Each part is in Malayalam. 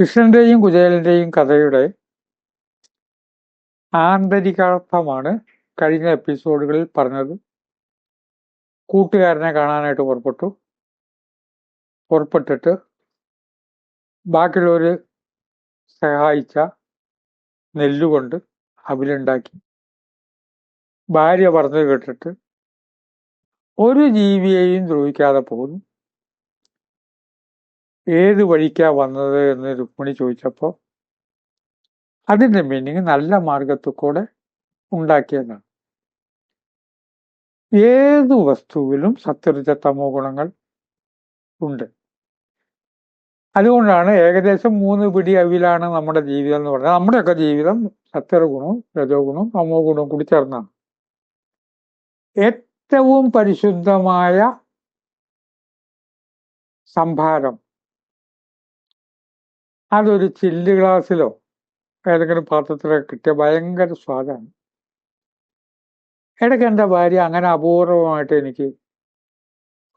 കൃഷ്ണന്റെയും കുചേലന്റെയും കഥയുടെ ആന്തരികാർത്ഥമാണ് കഴിഞ്ഞ എപ്പിസോഡുകളിൽ പറഞ്ഞത്. കൂട്ടുകാരനെ കാണാനായിട്ട് പുറപ്പെട്ടു. പുറപ്പെട്ടിട്ട് ബാക്കിയുള്ളവർ സഹായിച്ച നെല്ലുകൊണ്ട് അവിലുണ്ടാക്കി. ഭാര്യ പറഞ്ഞു കേട്ടിട്ട് ഒരു ജീവിയെയും ദ്രോഹിക്കാതെ പോകുന്നു. ഏത് വഴിക്കാ വന്നത് എന്ന് രുക്മിണി ചോദിച്ചപ്പോൾ അതിന്റെ മീനിങ് നല്ല മാർഗത്തിൽ കൂടെ ഉണ്ടാക്കിയതാണ്. ഏത് വസ്തുവിലും സത്വരജ തമോ ഗുണങ്ങൾ ഉണ്ട്. അതുകൊണ്ടാണ് ഏകദേശം മൂന്ന് പിടി അവിലാണ് നമ്മുടെ ജീവിതം എന്ന് പറഞ്ഞാൽ നമ്മുടെയൊക്കെ ജീവിതം സത്യഗുണവും രജോ ഗുണവും തമോ ഗുണവും കൂടി ചേർന്നാണ്. ഏറ്റവും പരിശുദ്ധമായ സംഭാരം അതൊരു ചില്ല് ഗ്ലാസ്സിലോ ഏതെങ്കിലും പാത്രത്തിലോ കിട്ടിയ ഭയങ്കര സ്വാദാണ്. ഇടയ്ക്ക് എന്റെ ഭാര്യ അങ്ങനെ അപൂർവമായിട്ട് എനിക്ക്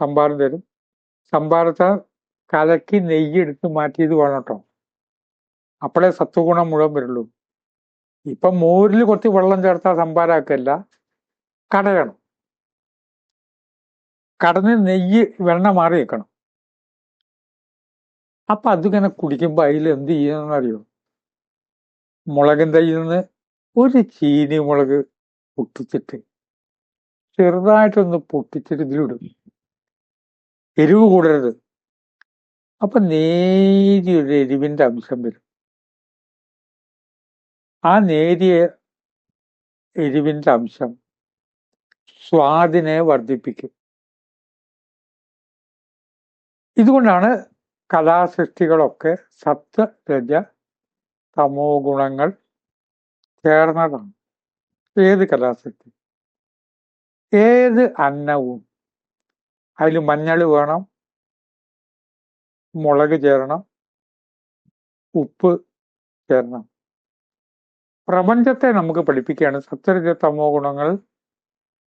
സംഭാരം തരും. സംഭാരത്തെ കലക്കി നെയ്യ് എടുത്ത് മാറ്റിയത് വേണം കേട്ടോ. അപ്പോഴേ സത്വഗുണം മുഴുവൻ വരുള്ളൂ. ഇപ്പം മോരിൽ കുറച്ച് വെള്ളം ചേർത്താൽ സംഭാരമാക്കല്ല കടയണം കടന്ന് നെയ്യ് വെണ്ണ മാറി വെക്കണം. അപ്പൊ അതിങ്ങനെ കുടിക്കുമ്പോൾ അതിൽ എന്ത് ചെയ്യണമെന്നറിയോ മുളകും തൈയിൽ നിന്ന് ഒരു ചീനി മുളക് പൊട്ടിച്ചിട്ട് ചെറുതായിട്ടൊന്ന് പൊട്ടിച്ചിട്ട് ഇതിലിടും. എരിവ് കൂടരുത്. അപ്പൊ നേരിയൊരു എരിവിന്റെ അംശം വരും. ആ നേരിയ എരിവിന്റെ അംശം സ്വാദിനെ വർദ്ധിപ്പിക്കും. ഇതുകൊണ്ടാണ് കലാസൃഷ്ടികളൊക്കെ സത്വ രജ തമോ ഗുണങ്ങൾ ചേർന്നതാണ്. ഏത് കലാസൃഷ്ടി? ഏത് അന്നവും? അതിൽ മഞ്ഞൾ വേണം മുളക് ചേരണം ഉപ്പ് ചേരണം. പ്രപഞ്ചത്തെ നമുക്ക് പഠിപ്പിക്കുകയാണ് സത്യരജ തമോ ഗുണങ്ങൾ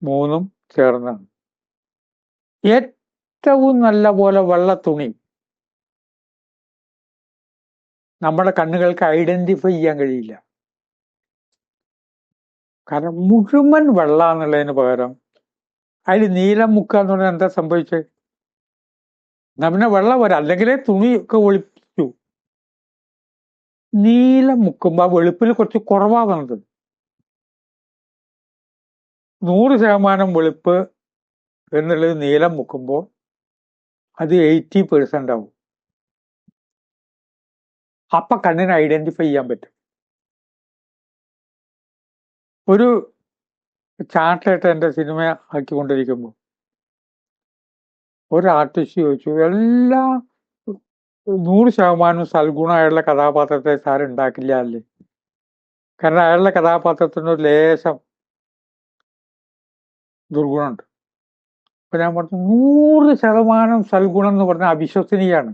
മൂന്നും ചേർന്നാണ് ഏറ്റവും നല്ല പോലെ വെള്ള തുണി നമ്മുടെ കണ്ണുകൾക്ക് ഐഡന്റിഫൈ ചെയ്യാൻ കഴിയില്ല. കാരണം മുഴുവൻ വെള്ള എന്നുള്ളതിന് പകരം അതിൽ നീലം മുക്ക എന്ന് പറഞ്ഞാൽ എന്താ സംഭവിച്ചത് നമ്മുടെ വെള്ളം വരാം അല്ലെങ്കിലേ തുണിയൊക്കെ ഒളിപ്പിച്ചു നീലം മുക്കുമ്പോ ആ വെളുപ്പിൽ കുറച്ച് കുറവാകുന്നത് നൂറ് ശതമാനം വെളുപ്പ് എന്നുള്ളത് നീലം മുക്കുമ്പോൾ അത് എയ്റ്റി പെർസെന്റ് ആവും. അപ്പൊ കണ്ണിനെ ഐഡന്റിഫൈ ചെയ്യാൻ പറ്റും. ഒരു ചാർട്ടായിട്ട് എന്റെ സിനിമ ആക്കിക്കൊണ്ടിരിക്കുമ്പോൾ ഒരു ആർട്ടിസ്റ്റ് ചോദിച്ചു എല്ലാ നൂറ് ശതമാനം സൽഗുണമായുള്ള കഥാപാത്രത്തെ സാർ ഉണ്ടാക്കില്ല അല്ലേ? കാരണം അയാളുടെ കഥാപാത്രത്തിന് ഒരു ലേശം ദുർഗുണമുണ്ട്. അപ്പൊ ഞാൻ പറഞ്ഞു നൂറ് ശതമാനം സൽഗുണം എന്ന് പറഞ്ഞാൽ അവിശ്വസനീയാണ്.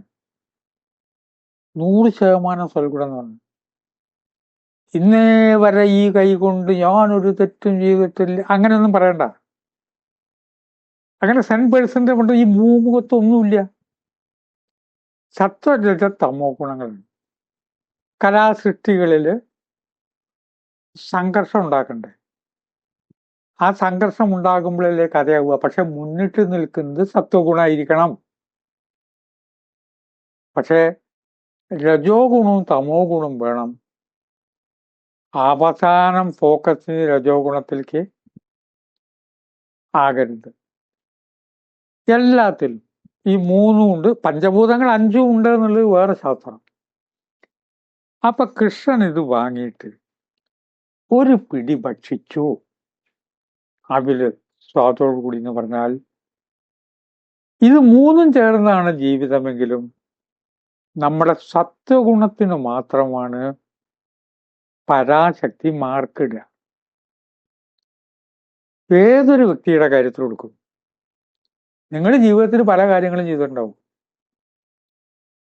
നൂറ് ശതമാനം സൽഗുണം പറഞ്ഞു. ഇന്നേ വരെ ഈ കൈ കൊണ്ട് ഞാനൊരു തെറ്റും ചെയ്തിട്ടില്ല. അങ്ങനെയൊന്നും പറയണ്ട. അങ്ങനെ സെൻ പേഴ്സന്റെ കൊണ്ട് ഈ ഭൂമുഖത്തൊന്നുമില്ല. സത്വരജ തമോ ഗുണങ്ങളുണ്ട് കലാസൃഷ്ടികളിൽ സംഘർഷം ഉണ്ടാക്കണ്ടേ? ആ സംഘർഷം ഉണ്ടാകുമ്പോഴല്ലേ കഥയാവുക. പക്ഷെ മുന്നിട്ട് നിൽക്കുന്നത് സത്വഗുണമായിരിക്കണം പക്ഷേ രജോ ഗുണവും തമോ ഗുണവും വേണം. അവസാനം ഫോക്കസ് രജോ ഗുണത്തിലേക്ക് ആകരുത്. എല്ലാത്തിലും ഈ മൂന്നും ഉണ്ട്. പഞ്ചഭൂതങ്ങൾ അഞ്ചും ഉണ്ട് എന്നുള്ളത് വേറെ ശാസ്ത്രം. അപ്പൊ കൃഷ്ണൻ ഇത് വാങ്ങിയിട്ട് ഒരു പിടി ഭക്ഷിച്ചു. അവിൽ സ്വാദോടുകൂടി എന്ന് പറഞ്ഞാൽ ഇത് മൂന്നും ചേർന്നാണ് ജീവിതമെങ്കിലും നമ്മുടെ സത്വഗുണത്തിന് മാത്രമാണ് പരാശക്തി മാർക്കിടുക ഏതൊരു വ്യക്തിയുടെ കാര്യത്തിൽ കൊടുക്കും നിങ്ങൾ ജീവിതത്തിൽ പല കാര്യങ്ങളും ചെയ്തിട്ടുണ്ടാവും.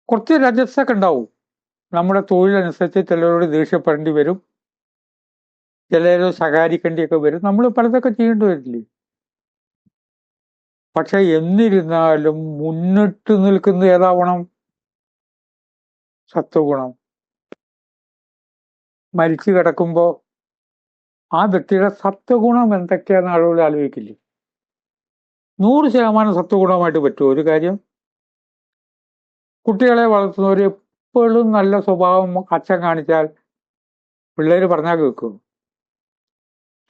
കുറച്ച് രജസ്സൊക്കെ ഉണ്ടാവും. നമ്മുടെ തൊഴിലനുസരിച്ച് ചിലരോട് ദേഷ്യപ്പെടേണ്ടി വരും. ചിലരോ സഹകരിക്കേണ്ടിയൊക്കെ വരും. നമ്മൾ പലതൊക്കെ ചെയ്യേണ്ടി വരില്ലേ? പക്ഷെ എന്നിരുന്നാലും മുന്നിട്ട് നിൽക്കുന്നത് ഏതാവണം? സത്വഗുണം. മരിച്ചു കിടക്കുമ്പോൾ ആ വ്യക്തിയുടെ സത്വഗുണം എന്തൊക്കെയാണെന്ന് ആളുകൾ ആലോചിക്കില്ലേ? നൂറ് ശതമാനം സത്വഗുണമായിട്ട് പറ്റുമോ? ഒരു കാര്യം കുട്ടികളെ വളർത്തുന്നവർ എപ്പോഴും നല്ല സ്വഭാവം അച്ഛൻ കാണിച്ചാൽ പിള്ളേർ പറഞ്ഞാൽ കേൾക്കും.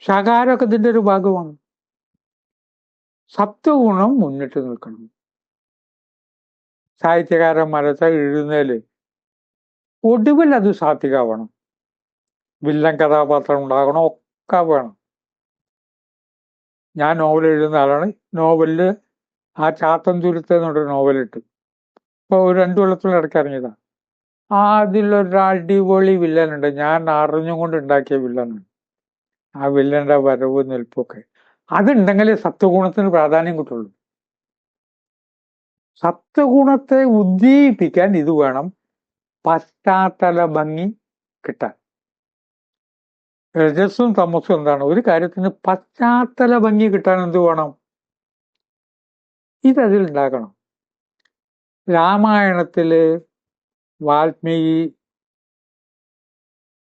ശകാരമൊക്കെ ഇതിന്റെ ഒരു ഭാഗമാണ്. സത്വഗുണം മുന്നിട്ട് നിൽക്കണം. സാഹിത്യകാരന്മാരൊക്കെ എഴുതുന്നതിൽ ഒടുവിൽ അത് സാത്വികാവണം. വില്ലൻ കഥാപാത്രം ഉണ്ടാകണം ഒക്കെ വേണം. ഞാൻ നോവൽ എഴുതുന്ന ആളാണ്. നോവലിൽ ആ ചാത്തം തുരുത്ത് എന്നൊരു നോവലിട്ട്. ഇപ്പോൾ ഒരു രണ്ടു കൊല്ലത്തിന്റെ ഇടയ്ക്ക് ഇറങ്ങിയതാണ് ആ അതിലൊരു അടിപൊളി വില്ലനുണ്ട്. ഞാൻ അറിഞ്ഞും കൊണ്ട് ഉണ്ടാക്കിയ വില്ലനാണ്. ആ വില്ലന്റെ വരവ് നിൽപ്പൊക്കെ അതുണ്ടെങ്കിലേ സത്വഗുണത്തിന് പ്രാധാന്യം കിട്ടുള്ളൂ. സത്വഗുണത്തെ ഉദ്ദീപിക്കാൻ ഇത് വേണം. പശ്ചാത്തല ഭംഗി കിട്ടാൻ. രജസ്സും തമസ്സും എന്താണ്? ഒരു കാര്യത്തിന് പശ്ചാത്തല ഭംഗി കിട്ടാൻ എന്ത് വേണം? ഇതതിൽ ഉണ്ടാക്കണം രാമായണത്തിൽ വാൽമീകി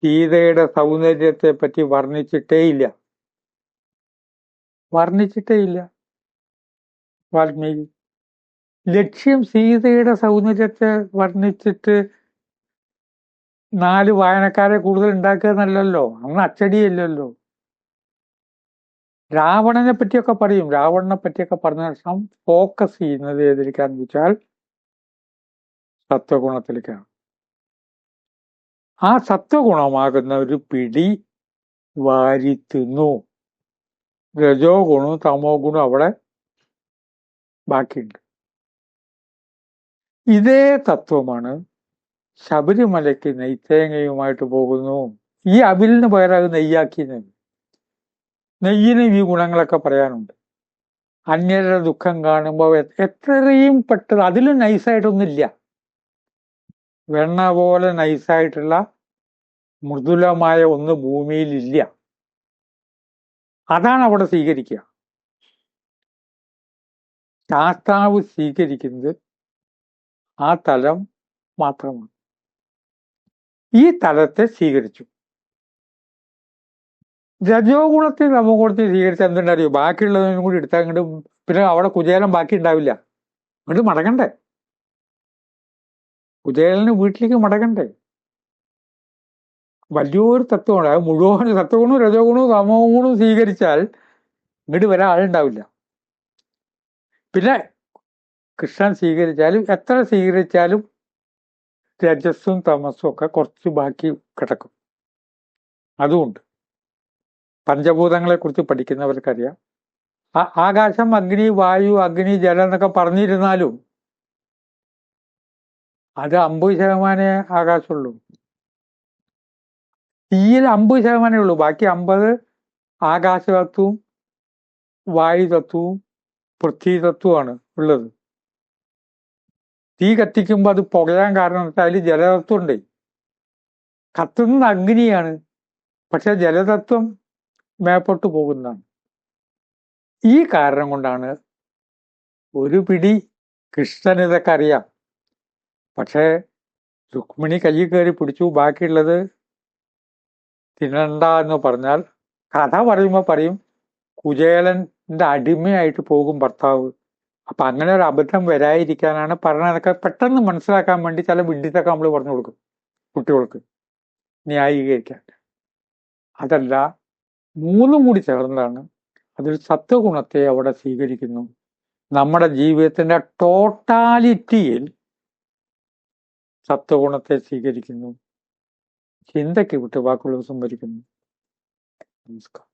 സീതയുടെ സൗന്ദര്യത്തെ പറ്റി വർണിച്ചിട്ടേ ഇല്ല. വർണിച്ചിട്ടേ ഇല്ല വാൽമീകി. ലക്ഷ്യം സീതയുടെ സൗന്ദര്യത്തെ വർണിച്ചിട്ട് നാല് വായനക്കാരെ കൂടുതൽ ഉണ്ടാക്കുക എന്നല്ലല്ലോ. അന്ന് അച്ചടിയല്ലല്ലോ. രാവണനെ പറ്റിയൊക്കെ പറയും. രാവണനെ പറ്റിയൊക്കെ പറഞ്ഞ ശേഷം ഫോക്കസ് ചെയ്യുന്നത് ഏതിലേക്കാന്ന് വെച്ചാൽ സത്വഗുണത്തിലേക്കാണ്. ആ സത്വഗുണമാകുന്ന ഒരു പിടി വാരിത്തുന്നു രജോ ഗുണവും തമോ ഗുണവും അവിടെ ബാക്കിയുണ്ട്. ഇതേ തത്വമാണ് ശബരിമലയ്ക്ക് നെയ്ത്തേങ്ങയുമായിട്ട് പോകുന്നു. ഈ അവിലിന് പകരം അത് നെയ്യാക്കിയത് നെയ്യിന് ഈ ഗുണങ്ങളൊക്കെ പറയാനുണ്ട്. അന്യരുടെ ദുഃഖം കാണുമ്പോൾ എത്രയും പെട്ടത് അതിലും നൈസായിട്ടൊന്നുമില്ല. വെണ്ണ പോലെ നൈസായിട്ടുള്ള മൃദുലമായ ഒന്ന് ഭൂമിയിലില്ല. അതാണ് അവിടെ സ്വീകരിക്കുക. ശാസ്താവ് സ്വീകരിക്കുന്നത് ആ തലം മാത്രമാണ്. ഈ തലത്തെ സ്വീകരിച്ചു. രജോ ഗുണത്തെ കൊടുത്ത് സ്വീകരിച്ച എന്തുണ്ടറിയോ ബാക്കിയുള്ളതിനും കൂടി എടുത്താൽ അങ്ങോട്ട് പിന്നെ അവിടെ കുചേലം ബാക്കി ഉണ്ടാവില്ല. അങ്ങോട്ട് മടങ്ങണ്ടേ? കുചേലന് വീട്ടിലേക്ക് മടങ്ങണ്ടേ? വലിയൊരു തത്വമാണ്. അത് മുഴുവൻ സത്വഗുണവും രജോ ഗുണവും തമോ ഗുണവും സ്വീകരിച്ചാൽ ഇങ്ങോട്ട് വരാൻ ആളുണ്ടാവില്ല പിന്നെ കൃഷ്ണൻ സ്വീകരിച്ചാലും എത്ര സ്വീകരിച്ചാലും രജസ്സും തമസ്സും ഒക്കെ കുറച്ച് ബാക്കി കിടക്കും. അതുകൊണ്ട് പഞ്ചഭൂതങ്ങളെ കുറിച്ച് പഠിക്കുന്നവർക്കറിയാം ആകാശം അഗ്നി വായു അഗ്നി ജലം എന്നൊക്കെ പറഞ്ഞിരുന്നാലും അത് അമ്പത് ശതമാനേ ആകാശമുള്ളൂ. തീയിൽ അമ്പത് ശതമാനമേ ഉള്ളൂ. ബാക്കി അമ്പത് ആകാശതത്വവും വായുതത്വവും പൃഥ്വി തത്വമാണ് ഉള്ളത്. തീ കത്തിക്കുമ്പോൾ അത് പുകയാൻ കാരണം അതിൽ ജലതത്വം ഉണ്ട് കത്തുന്ന അഗ്നിയാണ് പക്ഷെ ജലതത്വം മേപ്പോട്ട് പോകുന്നതാണ്. ഈ കാരണം കൊണ്ടാണ് ഒരു പിടി കൃഷ്ണൻ ഇതൊക്കെ അറിയാം. പക്ഷേ രുക്മിണി കയ്യിൽ കയറി പിടിച്ചു. ബാക്കിയുള്ളത് തിന്നണ്ട എന്ന് പറഞ്ഞാൽ കഥ പറയുമ്പോൾ പറയും കുചേലന്റെ അടിമയായിട്ട് പോകും ഭർത്താവ്. അപ്പൊ അങ്ങനെ ഒരു അബദ്ധം വരാതിരിക്കാനാണ് പറഞ്ഞതൊക്കെ പെട്ടെന്ന് മനസ്സിലാക്കാൻ വേണ്ടി ചില വിഡിത്തൊക്കെ നമ്മൾ പറഞ്ഞു കൊടുക്കും കുട്ടികൾക്ക് ന്യായീകരിക്കാൻ. അതല്ല മൂന്നും കൂടി ചേർന്നതാണ് അതൊരു സത്വഗുണത്തെ അവിടെ സ്വീകരിക്കുന്നു. നമ്മുടെ ജീവിതത്തിന്റെ ടോട്ടാലിറ്റിയിൽ സത്വഗുണത്തെ സ്വീകരിക്കുന്നു. ചിന്തയ്ക്ക് വിട്ട് വാക്കുകൾ സംഭരിക്കുന്നു നമസ്കാരം.